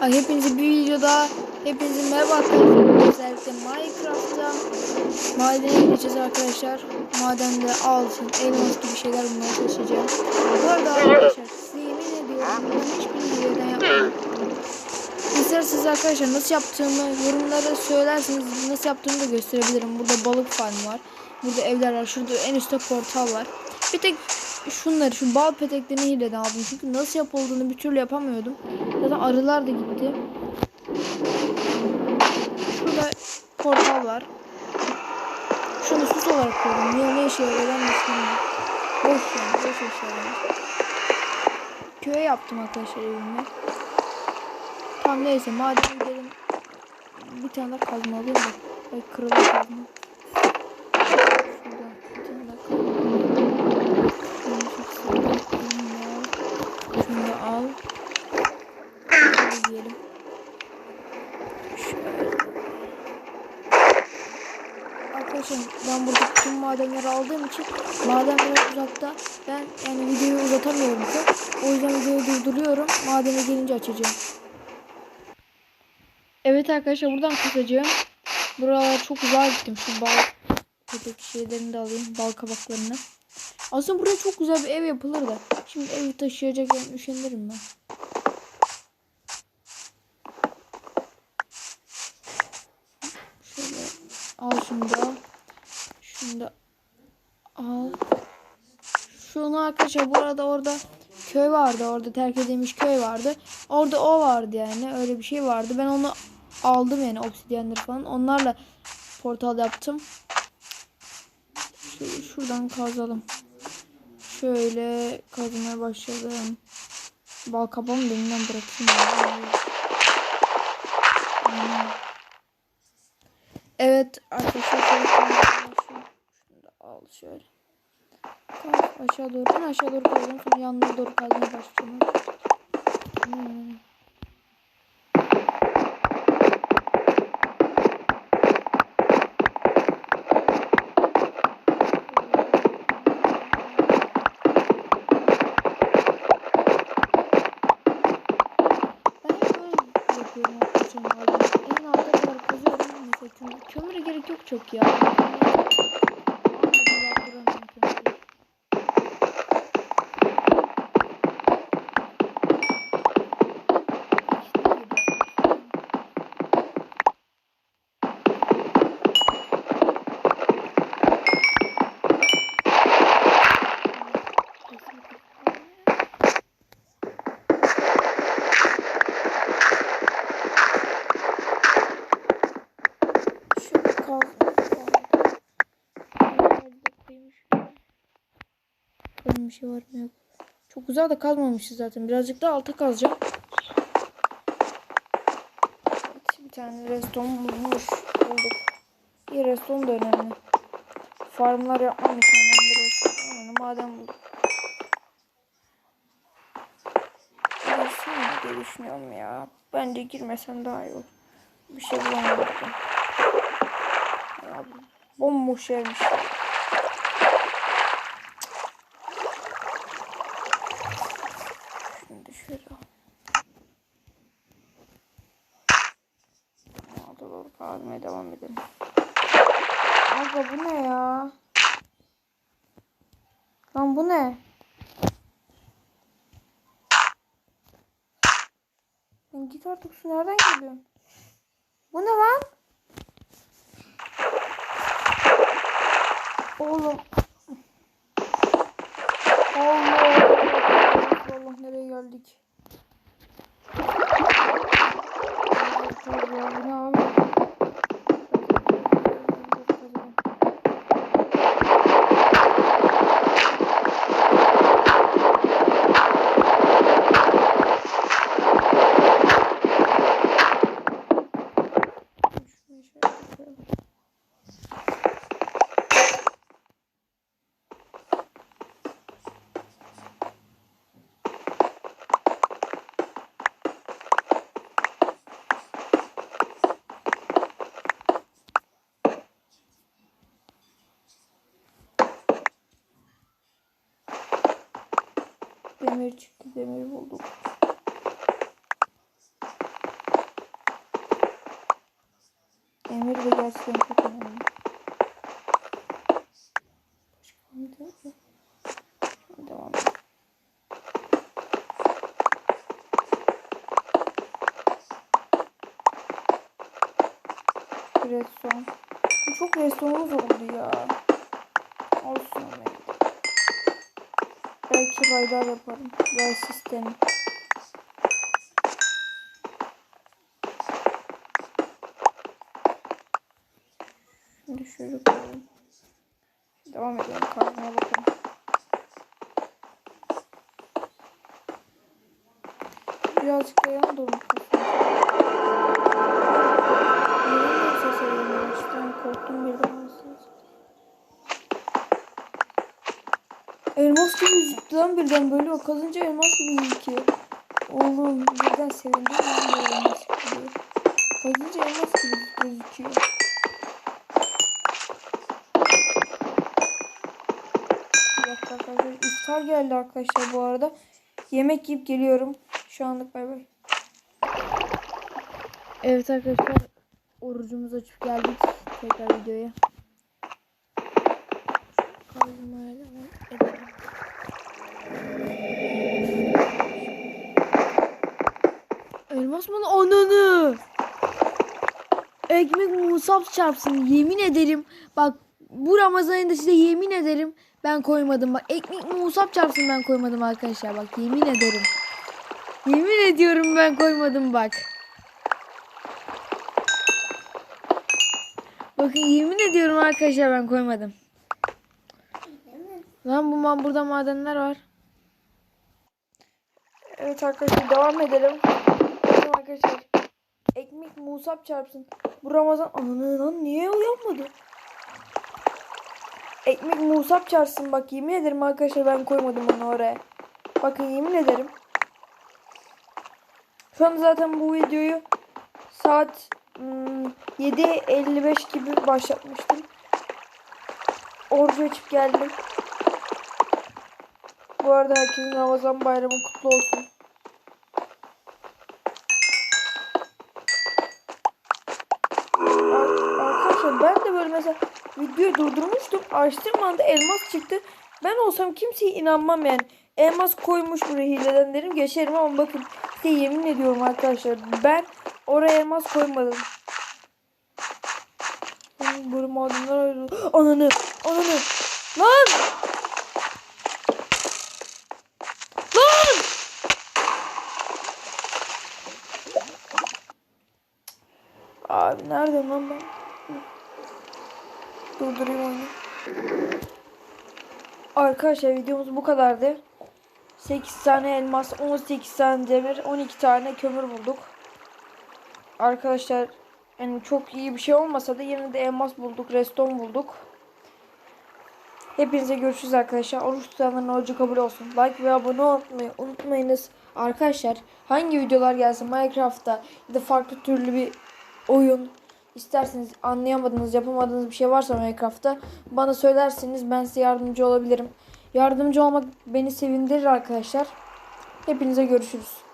Ay, Hepinize bir videoda hepinize merhaba arkadaşlar. Özellikle Minecraft'ta madene gideceğiz arkadaşlar. Madende altın, elmas gibi şeyler bulmaya çalışacağım. Bu arada arkadaşlar size yemin ediyorum bunların hiçbirini videodan yapmadım. İsterseniz arkadaşlar nasıl yaptığımı yorumlara söylerseniz nasıl yaptığımı da gösterebilirim. Burada balık farmı var. Burada evler var. Şurada en üstte portal var. Bir tek şunları şu bal peteklerini hileden aldım. Çünkü nasıl yapıldığını bir türlü yapamıyordum. Zaten arılar da gitti. Şurada portal var. Şunu süs olarak koydum. Niye ne işe yarıyor ben bilmiyorum. Boş yani. Boş eşyalar. Köye yaptım arkadaşlar evimi. Tamam neyse madem gidelim. Bir tane daha kazma alayım da. Ay kırılır kazma. Şurada bir tane daha kazma. Şunu çok seviyorum. Şunu da al. Şöyle diyelim. Şöyle. Arkadaşlar ben burada tüm madenleri aldığım için maden biraz uzakta. Ben yani videoyu uzatamıyorum çok. O yüzden videoyu durduruyorum. Madene gelince açacağım. Evet arkadaşlar buradan kısacağım. Buralar çok uzağa gittim. Şu bal köpek şeylerini de alayım. Bal kabaklarını. Aslında buraya çok güzel bir ev yapılır da. Şimdi evi taşıyacak yani üşenirim ben. Şöyle al şunu da. Şunu da al. Şunu arkadaşlar bu arada orada köy vardı. Orada terk edilmiş köy vardı. Orada o vardı yani. Öyle bir şey vardı. Ben onu aldım yani obsidyenleri falan. Onlarla portal yaptım. Şöyle şuradan kazalım. Şöyle kazmaya başladım. Bal kabağımı da elinden bırakayım. Evet arkadaşlar şöyle kazmaya başlıyorum. Şunu da al şöyle. Kaz aşağı doğru. En aşağı doğru kazdım. Sonra yanlara doğru kazmaya başlıyorum. Hmm. Ben hep şey var mı yok. Çok güzel de kazmamışız zaten. Birazcık da alta kazacağım. Bir tane reston bulmuş bulduk. Bir reston da önemli. Farmlar yapmam için önemli reston. Önemli maden bulduk. Girsin diye düşünüyorum ya. Bence girmesem daha iyi olur. Bir şey bulamadım. Ya, bomboş yermiş. Şimdi şöyle al. Alta doğru kazmaya devam edelim. Abla bu ne ya? Lan bu ne? Lan git artık su nereden geliyorsun? Bu ne lan? Oğlum. Demir çıktı. Demir bulduk. Demir de gerçekten çok önemli. Başka Devam edelim. Çok restonumuz oldu ya. Olsun be. Belki radar yaparım. Ray sistemi. Şimdi şöyle koyalım. Devam edelim. Karnına bakalım. Birazcık da ses alıyorum? İşte korktum birden yüzdü lan birden böyle o kazınca elmas gibi gözüküyor. Oğlum birden sevindim lan böyle elmas gibi. Kazınca elmas gibi gözüküyor. Arkadaşlar iftar geldi arkadaşlar bu arada. Yemek yiyip geliyorum. Şu anlık bay bay. Evet arkadaşlar orucumuzu açıp geldik tekrar videoya. Kaldırmaya devam edelim. Elmas mı? Ananı! Ekmek musab çarpsın yemin ederim. Bak bu Ramazan ayında size yemin ederim ben koymadım. Bak ekmek musab çarpsın ben koymadım arkadaşlar. Bak yemin ederim. Yemin ediyorum ben koymadım bak. Bakın yemin ediyorum arkadaşlar ben koymadım. Lan bu burada madenler var. Evet arkadaşlar devam edelim. Arkadaşlar. Ekmek musab çarpsın. Bu Ramazan ananı niye uyanmadı? Ekmek musab çarpsın bak yemin ederim arkadaşlar ben koymadım onu oraya. Bakın yemin ederim. Şu an zaten bu videoyu saat hmm, 7.55 gibi başlatmıştım. Orucu açıp geldim. Bu arada herkesin Ramazan bayramı kutlu olsun. Böyle mesela videoyu durdurmuştum. Açtığım anda elmas çıktı. Ben olsam kimseye inanmam yani. Elmas koymuş buraya hileden derim geçerim ama bakın size yemin ediyorum arkadaşlar. Ben oraya elmas koymadım. Böyle madenler ayrılıyor. Ananı! Ananı! Lan! Lan! Abi nerede lan ben? Durdurayım oyunu. Arkadaşlar videomuz bu kadardı. 8 tane elmas, 18 tane demir, 12 tane kömür bulduk. Arkadaşlar yani çok iyi bir şey olmasa da yine de elmas bulduk, reston bulduk. Hepinize görüşürüz arkadaşlar. Oruç tutanların orucu kabul olsun. Like ve abone olmayı unutmayınız. Arkadaşlar hangi videolar gelsin Minecraft'ta ya da farklı türlü bir oyun isterseniz anlayamadığınız, yapamadığınız bir şey varsa Minecraft'ta bana söylerseniz ben size yardımcı olabilirim. Yardımcı olmak beni sevindirir arkadaşlar. Hepinize görüşürüz.